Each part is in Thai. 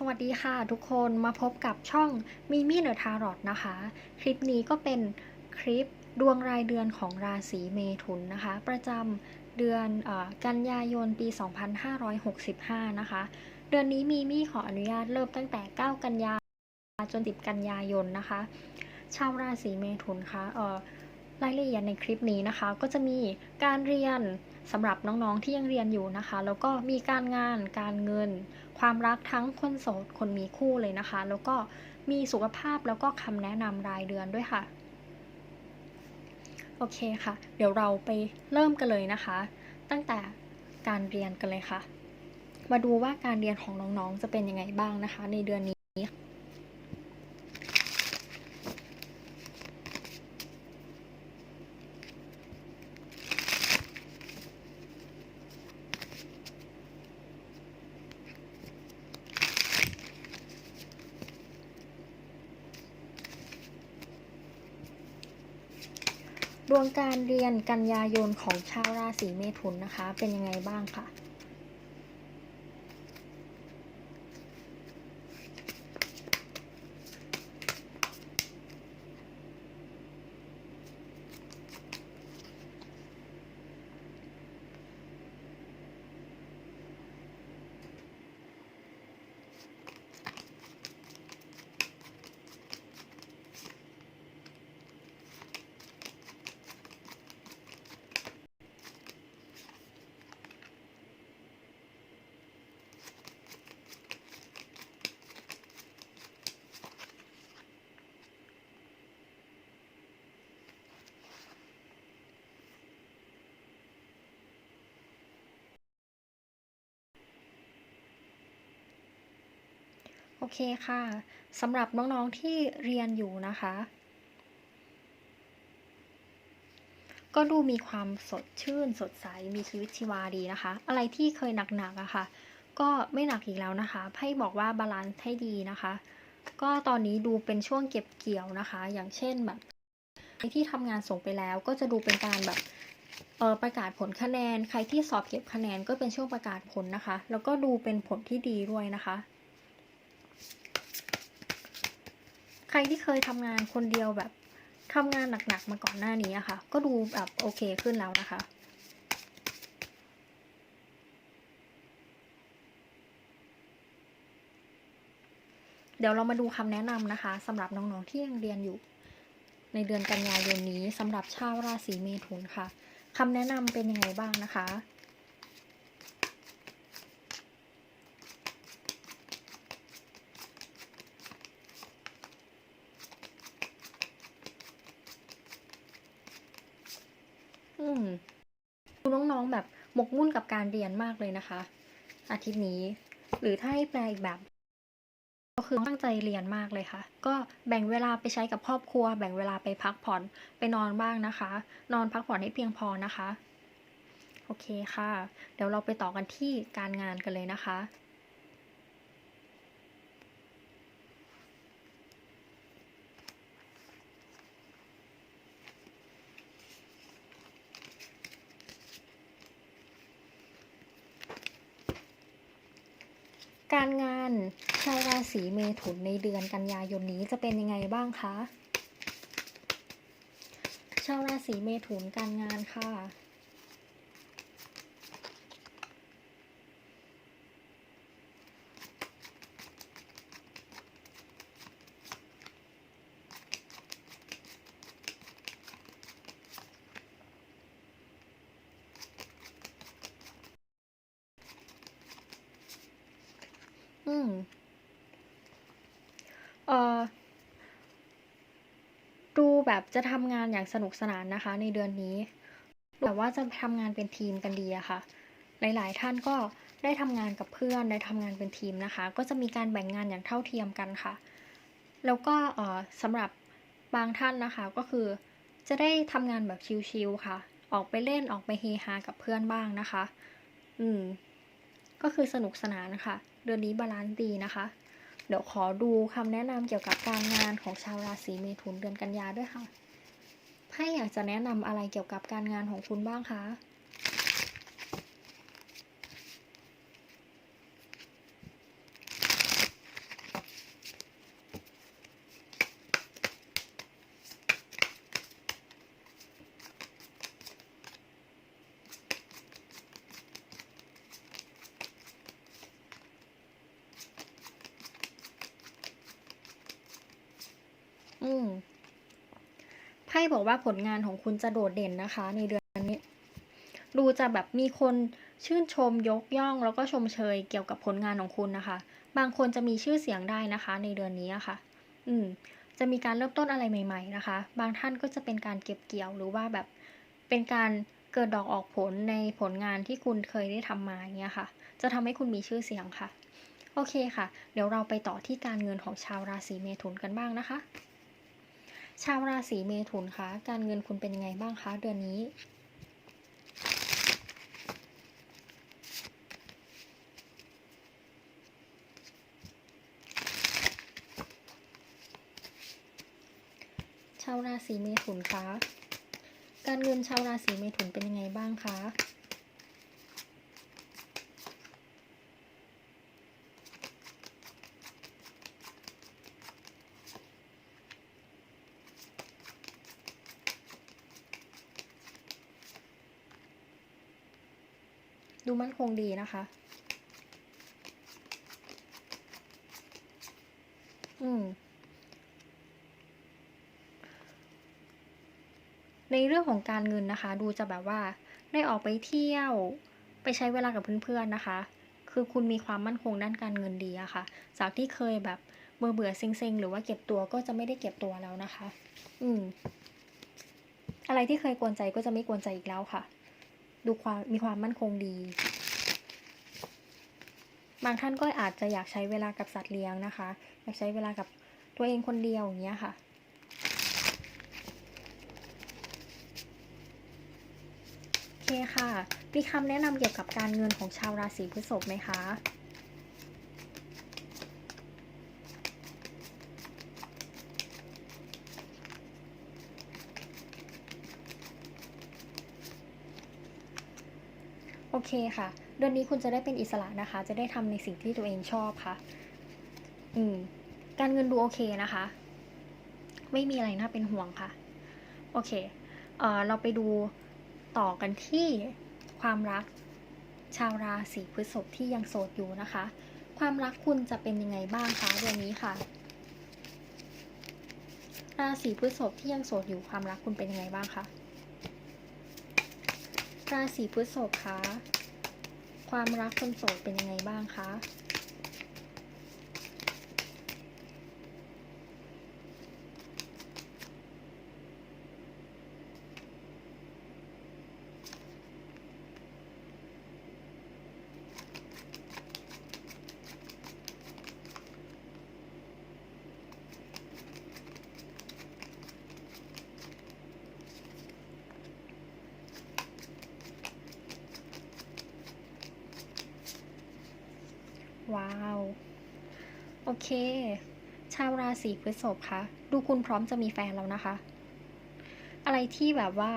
สวัสดีค่ะทุกคนมาพบกับช่องมิมี่เดอะทารอตนะคะ คลิปนี้ก็เป็นคลิปดวงรายเดือนของราศีเมถุนนะคะ ประจำเดือนอกันยายนปี 2565 นะคะ เดือนนี้มิมี่ขออนุญาตเริ่มตั้งแต่ 9 กันยาจน10กันยายนนะคะ ชาวราศีเมถุนคะเอ่อรายละเอียดในคลิปนี้นะคะ ก็จะมีการเรียนสำหรับน้องๆที่ยังเรียนอยู่นะคะ แล้วก็มีการงานการเงิน ความรักทั้งคนโสดคนมีคู่เลยนะคะ แล้วก็มีสุขภาพแล้วก็คำแนะนำรายเดือนด้วยค่ะ โอเคค่ะ เดี๋ยวเราไปเริ่มกันเลยนะคะ ตั้งแต่การเรียนกันเลยค่ะ มาดูว่าการเรียนของน้องๆจะเป็นยังไงบ้างนะคะ ในเดือนนี้ ดวงการเรียนกันยายนของชาวราศีเมถุนนะคะ เป็นยังไงบ้างค่ะ โอเคค่ะสำหรับน้องๆที่เรียนอยู่นะคะ ก็ดูมีความสดชื่นสดใสมีชีวิตชีวาดีนะคะ อะไรที่เคยหนักๆอะค่ะ ก็ไม่หนักอีกแล้วนะคะไพ่บอกว่าบาลานซ์ให้ดีนะคะ ก็ตอนนี้ดูเป็นช่วงเก็บเกี่ยวนะคะ อย่างเช่นแบบใครที่ทำงานส่งไปแล้วก็จะดูเป็นการแบบเออประกาศผลคะแนน ใครที่สอบเก็บคะแนนก็เป็นช่วงประกาศผลนะคะ แล้วก็ดูเป็นผลที่ดีด้วยนะคะ ใครที่เคยทำงานคนเดียวแบบทำงานหนักๆมาก่อนหน้านี้อะค่ะ ก็ดูแบบโอเคขึ้นแล้วนะคะ เดี๋ยวเรามาดูคำแนะนำนะคะสำหรับน้องๆที่ยังเรียนอยู่ ในเดือนกันยายนนี้สำหรับชาวราศีเมถุนค่ะคำแนะนำเป็นยังไงบ้างนะคะ ดูน้องๆแบบหมกมุ่นกับการเรียนมากเลยนะคะ อาทิตย์นี้ หรือถ้าให้แปลอีกแบบ ก็คือตั้งใจเรียนมากเลยค่ะ ก็แบ่งเวลาไปใช้กับครอบครัว แบ่งเวลาไปพักผ่อนไปนอนบ้างนะคะ นอนพักผ่อนให้เพียงพอนะคะ โอเคค่ะ เดี๋ยวเราไปต่อกันที่การงานกันเลยนะคะ การงานชาวราศีเมถุนในเดือนกันยายนนี้จะเป็นยังไงบ้างคะ ชาวราศีเมถุนการงานค่ะ อืม เอ่อ ดู แบบจะทำงานอย่างสนุกสนานนะคะ ในเดือนนี้แบบว่าจะทำงานเป็นทีมกันดีอะค่ะ หลายๆ ท่านก็ได้ทำงานกับเพื่อนได้ทำงานเป็นทีมนะคะ ก็จะมีการแบ่งงานอย่างเท่าเทียมกันค่ะ แล้วก็เออสำหรับบางท่านนะคะก็คือ จะได้ทำงานแบบชิลๆค่ะ ออกไปเล่นออกไปเฮฮากับเพื่อนบ้างนะคะ อืม ก็คือสนุกสนานค่ะเดือนนี้บาลานซ์ดีนะคะ เดี๋ยวขอดูคำแนะนำเกี่ยวกับการงานของชาวราศีเมถุนเดือนกันยาด้วยค่ะไพ่อยากจะแนะนำอะไรเกี่ยวกับการงานของคุณบ้างคะ ไพ่บอกว่าผลงานของคุณจะโดดเด่นนะคะ ในเดือนนี้ ดูจะแบบมีคนชื่นชมยกย่อง แล้วก็ชมเชยเกี่ยวกับผลงานของคุณนะคะ บางคนจะมีชื่อเสียงได้นะคะ ในเดือนนี้ะค่ะ อืม จะมีการเริ่มต้นอะไรใหม่ ๆ นะคะ บางท่านก็จะเป็นการเก็บเกี่ยวหรือว่าแบบเป็นการเกิดดอกออกผลในผลงานที่คุณเคยได้ทำมาอย่าเงี้ยค่ะ จะทำให้คุณมีชื่อเสียงค่ะ โอเคค่ะ เดี๋ยวเราไปต่อที่การเงินของชาวราศีเมถุนกันบ้างนะคะ ชาวราศีเมถุนคะการเงินคุณเป็นยังไงบ้างคะเดือนนี้ ชาวราศีเมถุนคะการเงินชาวราศีเมถุนเป็นยังไงบ้างคะ ดูมั่นคงดีนะคะ อืม ในเรื่องของการเงินนะคะ ดูจะแบบว่าได้ออกไปเที่ยว ไปใช้เวลากับเพื่อนๆนะคะ คือคุณมีความมั่นคงด้านการเงินดีอะค่ะ จากที่เคยแบบเบื่อเบื่อเซ็งๆ หรือว่าเก็บตัวก็จะไม่ได้เก็บตัวแล้วนะคะ อืม อะไรที่เคยกวนใจก็จะไม่กวนใจอีกแล้วค่ะ ดูความมีความมั่นคงดี บางท่านก็อาจจะอยากใช้เวลากับสัตว์เลี้ยงนะคะ อยากใช้เวลากับตัวเองคนเดียวอย่างเงี้ยค่ะ โอเคค่ะ มีคำแนะนำเกี่ยวกับการเงินของชาวราศีพฤษภไหมคะ เคค่ะ เดือนนี้คุณจะได้เป็นอิสระนะคะ จะได้ทำในสิ่งที่ตัวเองชอบค่ะ อืม การเงินดูโอเคนะคะ ไม่มีอะไรน่าเป็นห่วงค่ะ โอเค เอ่อ เราไปดูต่อกันที่ความรักชาวราศีพฤษภที่ยังโสดอยู่นะคะ ความรักคุณจะเป็นยังไงบ้างคะเดือนนี้ค่ะ ราศีพฤษภที่ยังโสดอยู่ความรักคุณเป็นยังไงบ้างคะราศีพฤษภคะ ความรักคนโสดเป็นยังไงบ้างคะ ว้าว โอเค ชาวราศีพฤษภคะดูคุณพร้อมจะมีแฟนแล้วนะคะ อะไรที่แบบว่า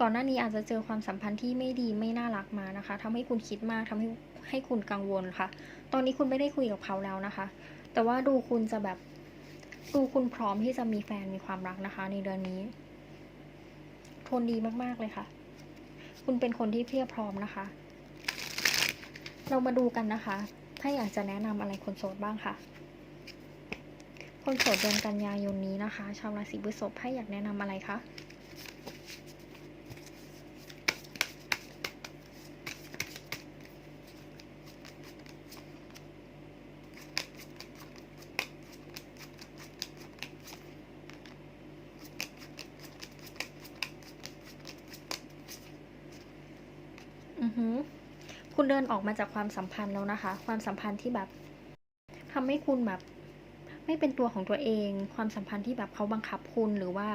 ก่อนหน้านี้อาจจะเจอความสัมพันธ์ที่ไม่ดีไม่น่ารักมานะคะทำให้คุณคิดมากทำให้ให้คุณกังวลค่ะ ตอนนี้คุณไม่ได้คุยกับเขาแล้วนะคะ แต่ว่าดูคุณจะแบบดูคุณพร้อมที่จะมีแฟนมีความรักนะคะ ในเดือนนี้ทนดีมากๆเลยค่ะ คุณเป็นคนที่เพียบพร้อมนะคะ เรามาดูกันนะคะ ถ้าอยากจะแนะนำอะไรคนโสดบ้างค่ะ คนโสดเดือนกันยายนนี้นะคะ ชาวราศีพฤษภให้อยากแนะนำอะไรคะ อือหือ คุณเดินออกมาจากความสัมพันธ์แล้วนะคะ ความสัมพันธ์ที่แบบทำให้คุณแบบ ไม่เป็นตัวของตัวเอง ความสัมพันธ์ที่แบบเขาบังคับคุณหรือว่า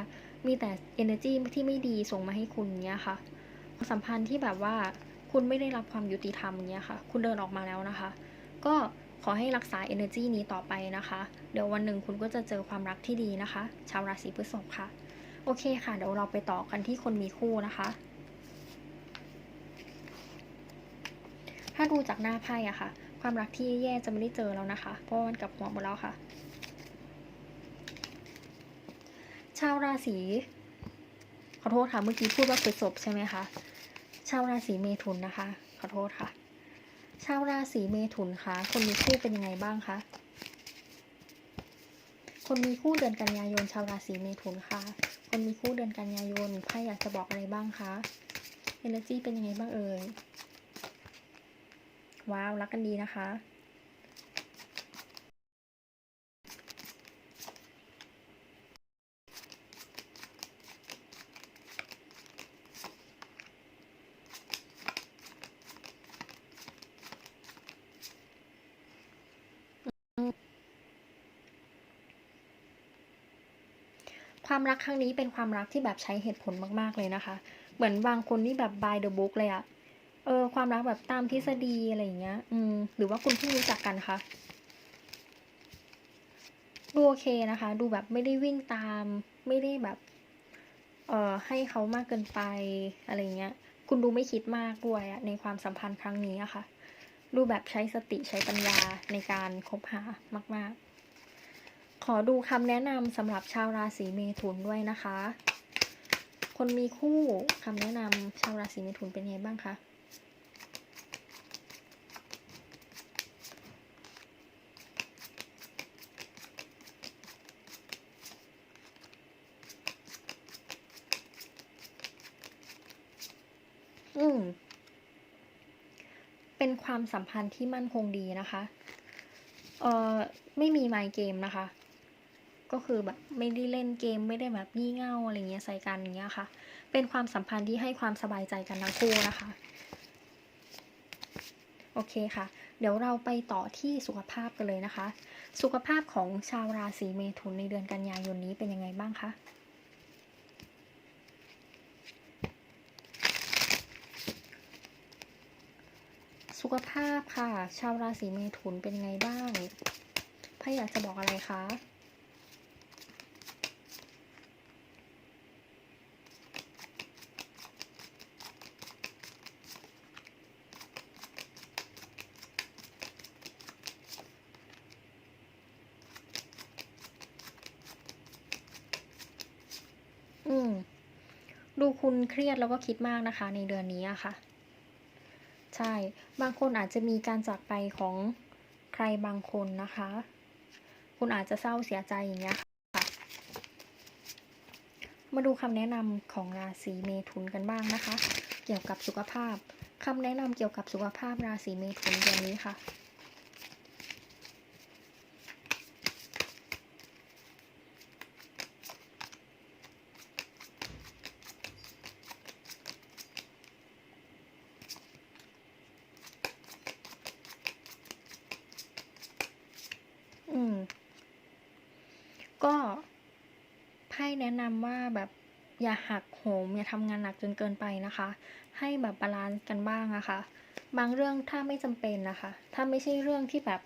มีแต่ energy ที่ไม่ดีส่งมาให้คุณเนี้ยค่ะ ความสัมพันธ์ที่แบบว่าคุณไม่ได้รับความยุติธรรมเนี้ยค่ะ คุณเดินออกมาแล้วนะคะ ก็ขอให้รักษา energy นี้ต่อไปนะคะ เดี๋ยววันหนึ่งคุณก็จะเจอความรักที่ดีนะคะ ชาวราศีพฤษภค่ะ โอเคค่ะ เดี๋ยวเราไปต่อกันที่คนมีคู่นะคะ ถ้าดูจากหน้าไพ่อะค่ะ ความรักที่แย่จะไม่ได้เจอแล้วนะคะ เพราะมันกลับหัวหมดแล้วค่ะ ชาวราศีขอโทษค่ะ เมื่อกี้พูดว่าพฤษภใช่ไหมคะ ชาวราศีเมถุนนะคะ ขอโทษค่ะ ชาวราศีเมถุนคะคนมีคู่เป็นยังไงบ้างคะ คนมีคู่เดือนกันยายน ชาวราศีเมถุนค่ะ คนมีคู่เดือนกันยายนไพ่อยากจะบอกอะไรบ้างคะเอเนจีเป็นยังไงบ้างเอ่ย ว้าว รักกันดีนะคะ ความรักครั้งนี้เป็นความรักที่แบบใช้เหตุผลมาก ๆ เลยนะคะ เหมือนบางคนนี่แบบ by the book เลยอะ เออความรักแบบตามทฤษฎีอะไรอย่างเงี้ย อืม หรือว่าคุณเพิ่งรู้จักกันคะดูโอเคนะคะ ดูแบบไม่ได้วิ่งตาม ไม่ได้แบบ เอ่อ ให้เขามากเกินไปอะไรเงี้ย คุณดูไม่คิดมากด้วยอะในความสัมพันธ์ครั้งนี้อะค่ะ ดูแบบใช้สติใช้ปัญญาในการคบหามาก ๆ ขอดูคำแนะนำสำหรับชาวราศีเมถุนด้วยนะคะ คนมีคู่คำแนะนำชาวราศีเมถุนเป็นไงบ้างคะ อืม เป็นความสัมพันธ์ที่มั่นคงดีนะคะเอ่อไม่มีไมล์เกมนะคะ ก็คือแบบไม่ได้เล่นเกมไม่ได้แบบงี่เง่าอะไรเงี้ยใส่กันอย่างเงี้ยค่ะ เป็นความสัมพันธ์ที่ให้ความสบายใจกันทั้งคู่นะคะโอเคค่ะ เดี๋ยวเราไปต่อที่สุขภาพกันเลยนะคะ สุขภาพของชาวราศีเมถุนในเดือนกันยายนนี้เป็นยังไงบ้างคะ สุขภาพค่ะ ชาวราศีเมถุนเป็นไงบ้างไพ่อยากจะบอกอะไรคะอืมดูคุณเครียดแล้วก็คิดมากนะคะ ในเดือนนี้อะค่ะ ใช่ บางคนอาจจะมีการจากไปของใครบางคนนะคะ คุณอาจจะเศร้าเสียใจอย่างเงี้ยค่ะ มาดูคำแนะนำของราศีเมถุนกันบ้างนะคะ เกี่ยวกับสุขภาพคำแนะนำเกี่ยวกับสุขภาพราศีเมถุนเดือนนี้ค่ะ อืม ก็ไพ่แนะนำว่าแบบอย่าหักโหมอย่าทำงานหนักจนเกินไปนะคะ ให้แบบบาลานซ์กันบ้างอะคะ่ะ บางเรื่องถ้าไม่จำเป็นนะคะ ถ้าไม่ใช่เรื่องที่แบบ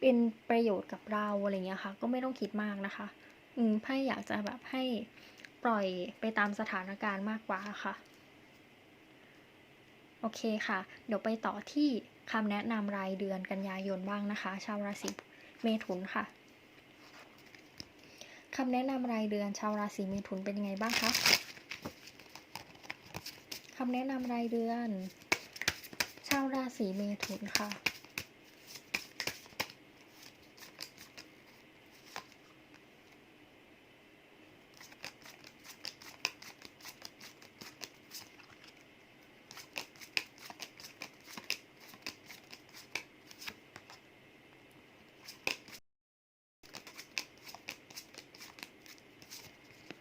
เป็นประโยชน์กับเราอะไรเงี้ยค่ะ ก็ไม่ต้องคิดมากนะคะ อืมไพ่อยากจะแบบให้ปล่อยไปตามสถานการณ์มากกว่าค่ะ โอเคค่ะ เดี๋ยวไปต่อที่คำแนะนำรายเดือนกันยายนบ้างนะคะ ชาวราศีเมถุนค่ะ คำแนะนำรายเดือนชาวราศีเมถุนเป็นยังไงบ้างคะคำแนะนำรายเดือน ชาวราศีเมถุนค่ะ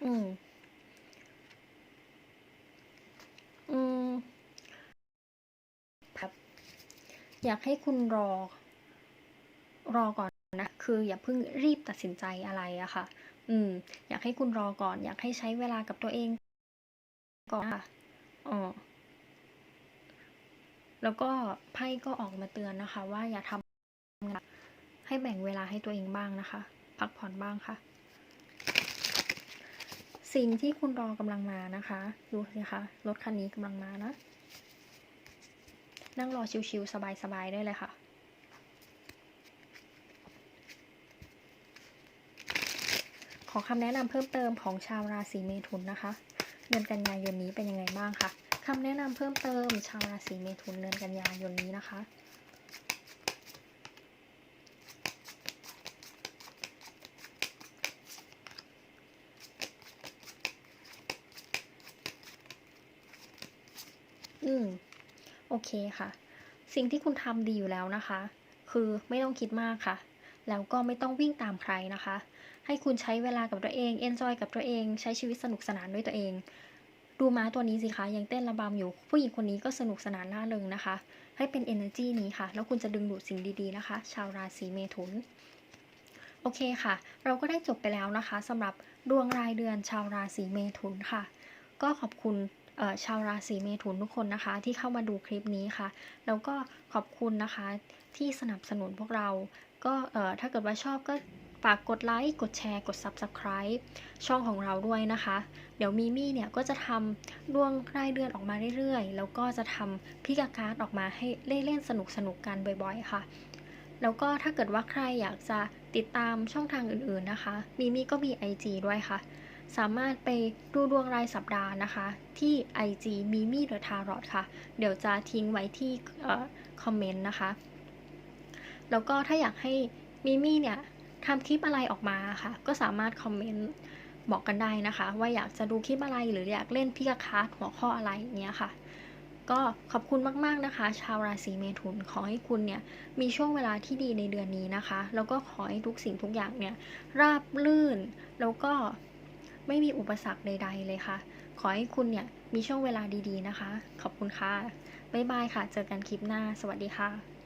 อืม อืมครับ อยากให้คุณรอ รอก่อนนะ คืออย่าเพิ่งรีบตัดสินใจอะไรอะค่ะ อืม อยากให้คุณรอก่อน อยากให้ใช้เวลากับตัวเอง ก่อนค่ะอ๋อแล้วก็ไพ่ก็ออกมาเตือนนะคะ ว่าอย่าทำงานให้แบ่งเวลาให้ตัวเองบ้างนะคะ พักผ่อนบ้างค่ะ สิ่งที่คุณรอกำลังมานะคะ ดูสิคะรถคันนี้กำลังมานะ นั่งรอชิวๆสบายๆได้เลยค่ะขอคำแนะนำเพิ่มเติมของชาวราศีเมถุนนะคะ เดือนกันยายนนี้เป็นยังไงบ้างคะคำแนะนำเพิ่มเติมชาวราศีเมถุนเดือนกันยายนนี้นะคะ โอเคค่ะ สิ่งที่คุณทำดีอยู่แล้วนะคะ คือไม่ต้องคิดมากค่ะ แล้วก็ไม่ต้องวิ่งตามใครนะคะ ให้คุณใช้เวลากับตัวเองเอนจอยกับตัวเอง ใช้ชีวิตสนุกสนานด้วยตัวเอง ดูม้าตัวนี้สิคะ ยังเต้นระบำอยู่ ผู้หญิงคนนี้ก็สนุกสนานน่าเริงนะคะ ให้เป็น energy นี้ค่ะ แล้วคุณจะดึงดูดสิ่งดีๆนะคะ ชาวราศีเมถุนโอเคค่ะ เราก็ได้จบไปแล้วนะคะสำหรับดวงรายเดือนชาวราศีเมถุนค่ะ ก็ขอบคุณ ชาวราศีเมถุนทุกคนนะคะ ที่เข้ามาดูคลิปนี้ค่ะ แล้วก็ขอบคุณนะคะที่สนับสนุนพวกเรา ก็ถ้าเกิดว่าชอบก็ฝากกดไลค์กดแชร์กด Subscribe ช่องของเราด้วยนะคะ เดี๋ยวมีมี่เนี่ยก็จะทำดวงรายเดือนออกมาเรื่อยๆ แล้วก็จะทำพิกาการ์ดออกมาให้เล่นๆสนุกๆกันบ่อยๆค่ะ แล้วก็ถ้าเกิดว่าใครอยากจะติดตามช่องทางอื่นๆนะคะ มีมี่ก็มี IG ด้วยค่ะ สามารถไปดูดวงรายสัปดาห์นะคะ ที่ IG มีมี่เดอะทารอค่ะ เดี๋ยวจะทิ้งไว้ที่คอมเมนต์นะคะ แล้วก็ถ้าอยากให้มิมี่เนี่ยทำคลิปอะไรออกมาค่ะ ก็สามารถคอมเมนต์บอกกันได้นะคะ ว่าอยากจะดูคลิปอะไรหรืออยากเล่นพิกาคาร์ดหัวข้ออะไรเงี้ยค่ะ ก็ขอบคุณมาก ๆ นะคะ ชาวราศีเมถุนขอให้คุณเนี่ยมีช่วงเวลาที่ดีในเดือนนี้นะคะ แล้วก็ขอให้ทุกสิ่งทุกอย่างเนี่ยราบลื่นแล้วก็ ไม่มีอุปสรรคใด ๆ เลยค่ะ ขอให้คุณเนี่ยมีช่วงเวลาดีๆนะคะ ขอบคุณค่ะ บ๊ายบายค่ะ เจอกันคลิปหน้า สวัสดีค่ะ